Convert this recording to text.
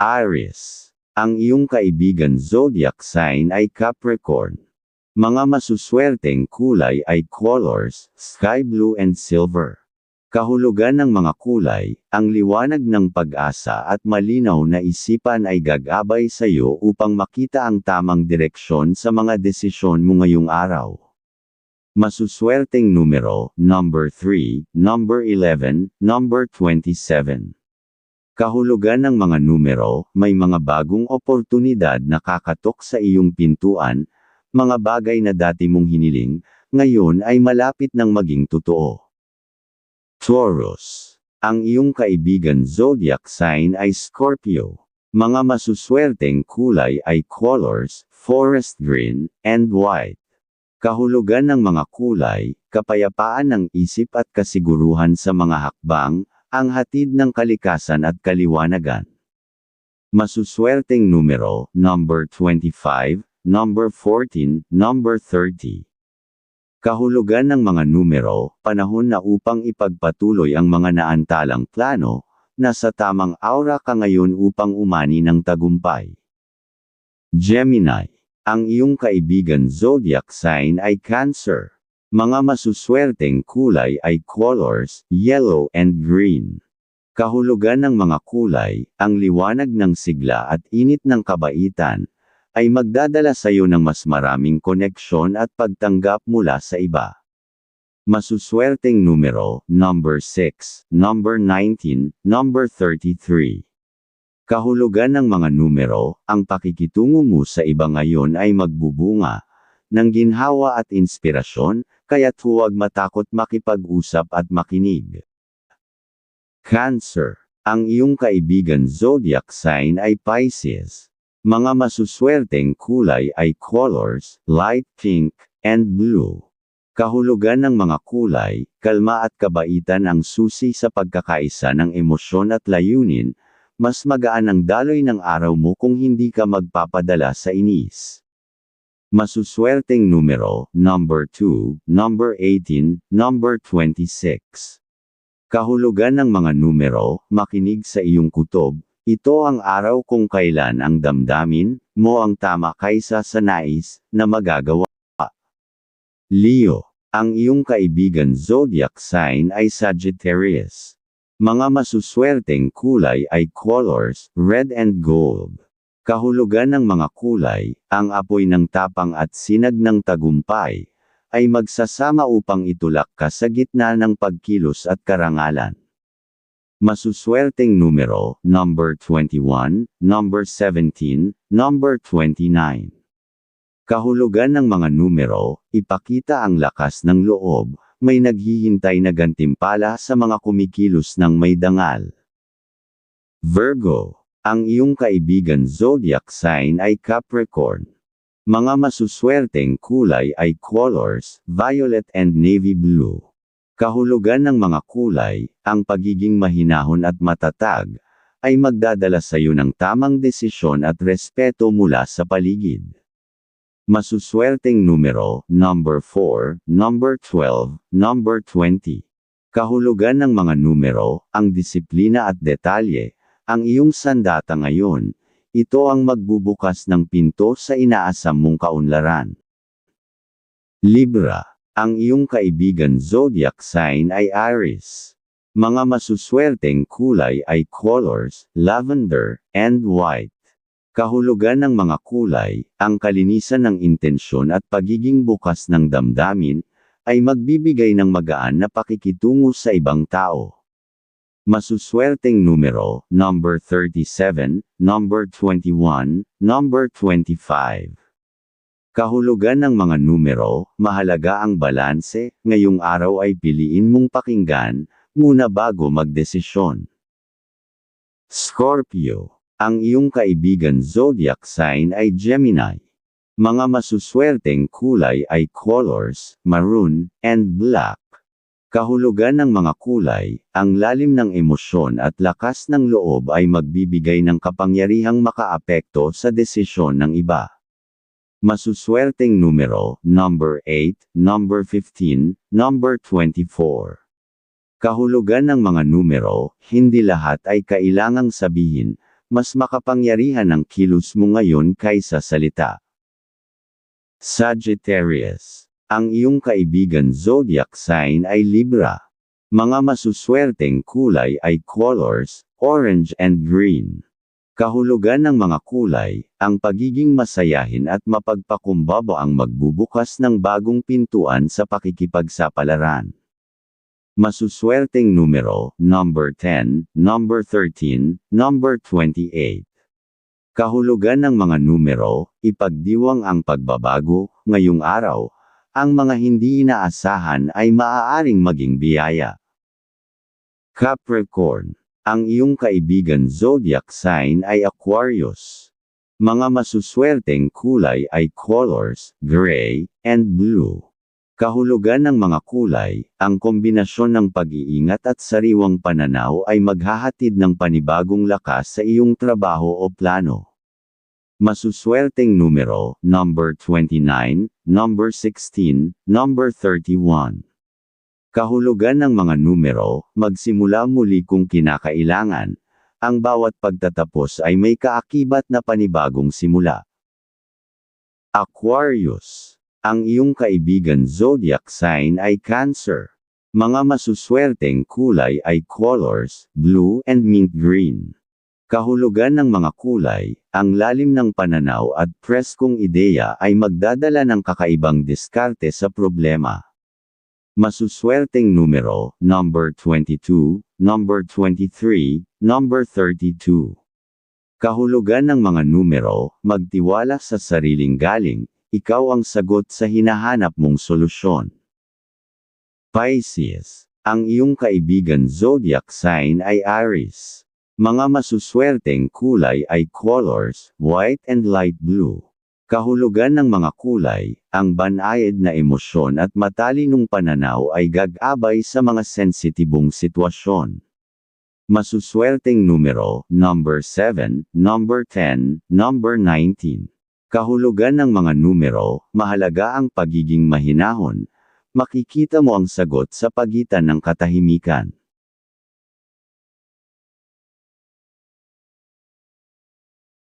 Aries. Ang iyong kaibigan zodiac sign ay Capricorn. Mga masuswerteng kulay ay colors, sky blue and silver. Kahulugan ng mga kulay, ang liwanag ng pag-asa at malinaw na isipan ay gagabay sa iyo upang makita ang tamang direksyon sa mga desisyon mo ngayong araw. Masuswerteng numero, number 3, number 11, number 27. Kahulugan ng mga numero, may mga bagong oportunidad na kakatok sa iyong pintuan, mga bagay na dati mong hiniling, ngayon ay malapit ng maging totoo. Taurus. Ang iyong kaibigan zodiac sign ay Scorpio. Mga masuswerteng kulay ay colors, forest green, and white. Kahulugan ng mga kulay, kapayapaan ng isip at kasiguruhan sa mga hakbang, ang hatid ng kalikasan at kaliwanagan. Masuswerteng numero, number 25, number 14, number 30. Kahulugan ng mga numero, panahon na upang ipagpatuloy ang mga naantalang plano, nasa tamang aura ka ngayon upang umani ng tagumpay. Gemini. Ang iyong kaibigan zodiac sign ay Cancer. Mga masuswerteng kulay ay colors, yellow and green. Kahulugan ng mga kulay, ang liwanag ng sigla at init ng kabaitan, ay magdadala sa iyo ng mas maraming koneksyon at pagtanggap mula sa iba. Masuswerteng numero, number 6, number 19, number 33. Kahulugan ng mga numero, ang pakikitungo mo sa iba ngayon ay magbubunga, ng ginhawa at inspirasyon, kaya't huwag matakot makipag-usap at makinig. Cancer. Ang iyong kaibigan zodiac sign ay Pisces. Mga masuswerteng kulay ay colors, light pink, and blue. Kahulugan ng mga kulay, kalma at kabaitan ang susi sa pagkakaisa ng emosyon at layunin, mas magaan ang daloy ng araw mo kung hindi ka magpapadala sa inis. Masuswerteng numero, number 2, number 18, number 26. Kahulugan ng mga numero, makinig sa iyong kutob, ito ang araw kung kailan ang damdamin mo ang tama kaysa sa nais na magagawa. Leo, ang iyong kaibigan zodiac sign ay Sagittarius. Mga masuswerteng kulay ay colors, red and gold. Kahulugan ng mga kulay, ang apoy ng tapang at sinag ng tagumpay, ay magsasama upang itulak ka sa gitna ng pagkilos at karangalan. Masuswerteng numero, number 21, number 17, number 29. Kahulugan ng mga numero, ipakita ang lakas ng loob, may naghihintay na gantimpala sa mga kumikilos ng may dangal. Virgo, ang iyong kaibigan zodiac sign ay Capricorn. Mga masuswerteng kulay ay colors, violet and navy blue. Kahulugan ng mga kulay, ang pagiging mahinahon at matatag, ay magdadala sa iyo ng tamang desisyon at respeto mula sa paligid. Masuswerteng numero, number 4, number 12, number 20. Kahulugan ng mga numero, ang disiplina at detalye, ang iyong sandata ngayon, ito ang magbubukas ng pinto sa inaasam mong kaunlaran. Libra ang iyong kaibigan zodiac sign ay Aries. Mga masuswerteng kulay ay colors, lavender, and white. Kahulugan ng mga kulay, ang kalinisan ng intensyon at pagiging bukas ng damdamin, ay magbibigay ng magaan na pakikitungo sa ibang tao. Masuswerteng numero, number 37, number 21, number 25. Kahulugan ng mga numero, mahalaga ang balanse, ngayong araw ay piliin mong pakinggan, muna bago magdesisyon. Scorpio. Ang iyong kaibigan zodiac sign ay Gemini. Mga masuswerteng kulay ay colors, maroon, and black. Kahulugan ng mga kulay, ang lalim ng emosyon at lakas ng loob ay magbibigay ng kapangyarihang makaapekto sa desisyon ng iba. Masuswerteng numero, number 8, number 15, number 24. Kahulugan ng mga numero, hindi lahat ay kailangang sabihin, mas makapangyarihan ang kilos mo ngayon kaysa salita. Sagittarius. Ang iyong kaibigan zodiac sign ay Libra. Mga masuswerteng kulay ay colors, orange and green. Kahulugan ng mga kulay, ang pagiging masayahin at mapagpakumbaba ang magbubukas ng bagong pintuan sa pakikipagsapalaran. Masuswerteng numero, number 10, number 13, number 28. Kahulugan ng mga numero, ipagdiwang ang pagbabago, ngayong araw, ang mga hindi inaasahan ay maaaring maging biyaya. Capricorn. Ang iyong kaibigan zodiac sign ay Aquarius. Mga masuswerteng kulay ay colors, gray, and blue. Kahulugan ng mga kulay, ang kombinasyon ng pag-iingat at sariwang pananaw ay maghahatid ng panibagong lakas sa iyong trabaho o plano. Masuswerteng numero, number 29, number 16, number 31. Kahulugan ng mga numero, magsimula muli kung kinakailangan. Ang bawat pagtatapos ay may kaakibat na panibagong simula. Aquarius. Ang iyong kaibigan zodiac sign ay Cancer. Mga masuswerteng kulay ay colors, blue and mint green. Kahulugan ng mga kulay, ang lalim ng pananaw at preskong ideya ay magdadala ng kakaibang diskarte sa problema. Masuswerteng numero, number 22, number 23, number 32. Kahulugan ng mga numero, magtiwala sa sariling galing, ikaw ang sagot sa hinahanap mong solusyon. Pisces. Ang iyong kaibigan zodiac sign ay Aries. Mga masuswerteng kulay ay colors, white and light blue. Kahulugan ng mga kulay, ang banayad na emosyon at matalinong pananaw ay gagabay sa mga sensitibong sitwasyon. Masuswerteng numero, number 7, number 10, number 19. Kahulugan ng mga numero, mahalaga ang pagiging mahinahon. Makikita mo ang sagot sa pagitan ng katahimikan.